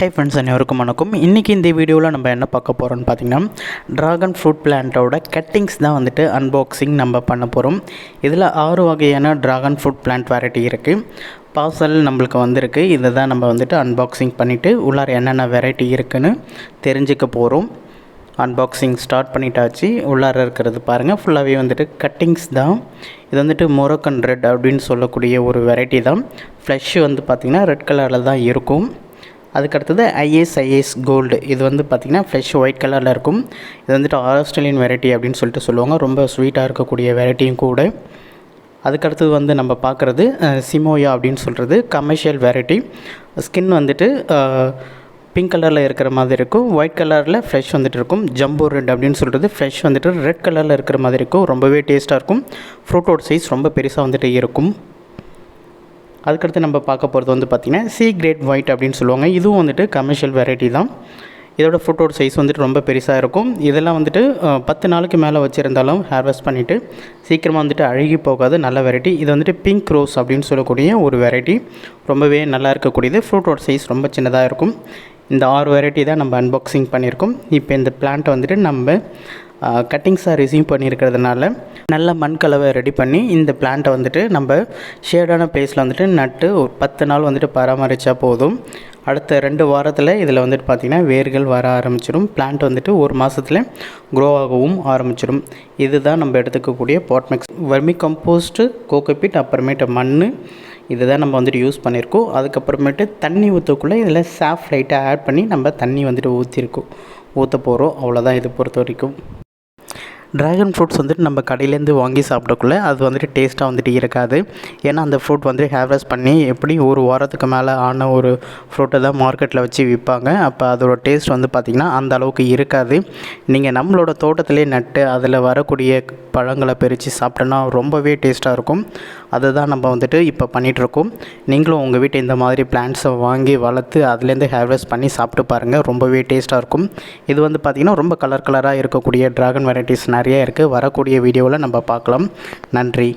Hey friends அனைவருக்கும் வணக்கம். இன்றைக்கி இந்த வீடியோவில் நம்ம என்ன பார்க்க போகிறோம்னு பார்த்தீங்கன்னா ட்ராகன் ஃப்ரூட் பிளான்ட்டோட கட்டிங்ஸ் தான் வந்துட்டு அன்பாக்சிங் நம்ம பண்ண போகிறோம் இதில் ஆறு வகையான ட்ராகன் ஃப்ரூட் பிளான்ட் வெரைட்டி இருக்குது பார்சல் நம்மளுக்கு வந்திருக்கு. இதை தான் நம்ம வந்துட்டு அன்பாக்சிங் பண்ணிவிட்டு உள்ளார என்னென்ன வெரைட்டி இருக்குன்னு தெரிஞ்சுக்க போகிறோம் அன்பாக்சிங் ஸ்டார்ட் பண்ணிட்டாச்சு. உள்ளார இருக்கிறது பாருங்கள் ஃபுல்லாகவே வந்துட்டு கட்டிங்ஸ் தான். இது வந்துட்டு மொரக்கன் ரெட் அப்படின்னு சொல்லக்கூடிய ஒரு வெரைட்டி தான். ஃப்ளஷ் வந்து பார்த்திங்கன்னா ரெட் கலரில் தான் இருக்கும். அதுக்கடுத்தது ஐஎஸ்ஐஎஸ் கோல்டு. இது வந்து பார்த்திங்கன்னா ஃப்ரெஷ் ஒயிட் கலரில் இருக்கும். இது வந்துட்டு ஆஸ்திரேலியன் வெரைட்டி அப்படின்னு சொல்லிட்டு சொல்லுவாங்க. ரொம்ப ஸ்வீட்டாக இருக்கக்கூடிய வெரைட்டியும் கூட. அதுக்கடுத்தது வந்து நம்ம பார்க்குறது சிமோயா அப்படின்னு சொல்கிறது கமர்ஷியல் வெரைட்டி ஸ்கின் வந்துட்டு பிங்க் கலரில் இருக்கிற மாதிரி இருக்கும். ஒயிட் கலரில் ஃப்ரெஷ் வந்துட்டு இருக்கும். ஜம்போ ரெட் அப்படின்னு சொல்கிறது ஃப்ரெஷ் வந்துட்டு ரெட் கலரில் இருக்கிற மாதிரி இருக்கும். ரொம்பவே டேஸ்ட்டாக இருக்கும். ஃப்ரூட்டோட சைஸ் ரொம்ப பெருசாக வந்துட்டு இருக்கும். அதுக்கடுத்து நம்ம பார்க்க போகிறது வந்து பார்த்திங்கன்னா சி கிரேட் ஒயிட் அப்படின்னு சொல்லுவாங்க. இதுவும் வந்துட்டு கமர்ஷியல் வெரைட்டி தான். இதோட ஃப்ரூட்டோட சைஸ் வந்துட்டு ரொம்ப பெருசாக இருக்கும். இதெல்லாம் வந்துட்டு பத்து நாளுக்கு மேலே வச்சுருந்தாலும் ஹேர்வெஸ்ட் பண்ணிவிட்டு சீக்கிரமாக வந்துட்டு அழுகி போகாது. நல்ல வெரைட்டி இது வந்துட்டு பிங்க் ரோஸ் அப்படின்னு சொல்லக்கூடிய ஒரு வெரைட்டி ரொம்பவே நல்லா இருக்கக்கூடியது. ஃப்ரூட்டோட சைஸ் ரொம்ப சின்னதாக இருக்கும். இந்த ஆறு வெரைட்டி தான் நம்ம அன்பாக்சிங் பண்ணியிருக்கோம். இப்போ இந்த பிளான்ட்டை வந்துட்டு நம்ம கட்டிங்ஸாக ரிசீவ் பண்ணியிருக்கிறதுனால நல்ல மண் கலவை ரெடி பண்ணி இந்த பிளான்ட்டை வந்துட்டு நம்ம ஷேடான பிளேஸில் வந்துட்டு நட்டு ஒரு பத்து நாள் வந்துட்டு பராமரித்தா போதும். அடுத்த ரெண்டு வாரத்தில் இதில் வந்துட்டு பார்த்திங்கன்னா வேர்கள் வர ஆரம்பிச்சிடும் பிளான்ட் வந்துட்டு ஒரு மாதத்தில் க்ரோ ஆகவும் ஆரம்பிச்சிடும் இதுதான் நம்ம எடுத்துக்கக்கூடிய பாட்மெக்ஸ் வர்மி கம்போஸ்ட்டு கோகோபிட் அப்புறமேட்டு மண் இதுதான் நம்ம வந்துட்டு யூஸ் பண்ணியிருக்கோம் அதுக்கப்புறமேட்டு தண்ணி ஊற்றக்குள்ளே இதில் சாஃப் லைட்டாக ஆட் பண்ணி நம்ம தண்ணி வந்துட்டு ஊற்றிருக்கோம் ஊற்ற போகிறோம் அவ்வளோதான் இது பொறுத்த வரைக்கும். ட்ராகன் ஃப்ரூட்ஸ் வந்துட்டு நம்ம கடையிலேருந்து வாங்கி சாப்பிடக்குள்ள அது வந்துட்டு டேஸ்ட்டாக வந்துட்டு இருக்காது. ஏன்னா அந்த ஃப்ரூட் வந்து ஹேர்வெஸ்ட் பண்ணி எப்படி ஒரு வாரத்துக்கு மேலே ஆன ஒரு ஃப்ரூட்டை தான் மார்க்கெட்டில் வச்சு விற்பாங்க அப்போ அதோட டேஸ்ட் வந்து பார்த்திங்கன்னா அந்த அளவுக்கு இருக்காது. நீங்கள் நம்மளோட தோட்டத்திலே நட்டு அதில் வரக்கூடிய பழங்களை பறித்து சாப்பிட்டோன்னா ரொம்பவே டேஸ்ட்டாக இருக்கும். அதை தான் நம்ம வந்துட்டு இப்போ பண்ணிகிட்ருக்கோம் நீங்களும் உங்கள் வீட்டை இந்த மாதிரி பிளான்ட்ஸை வாங்கி வளர்த்து அதுலேருந்து ஹேர்வெஸ்ட் பண்ணி சாப்பிட்டு பாருங்கள் ரொம்பவே டேஸ்ட்டாக இருக்கும். இது வந்து பார்த்திங்கன்னா ரொம்ப கலர் கலராக இருக்கக்கூடிய ட்ராகன் வெரைட்டிஸ் நிறைய இருக்குது வரக்கூடிய வீடியோவில் நம்ம பார்க்கலாம். நன்றி.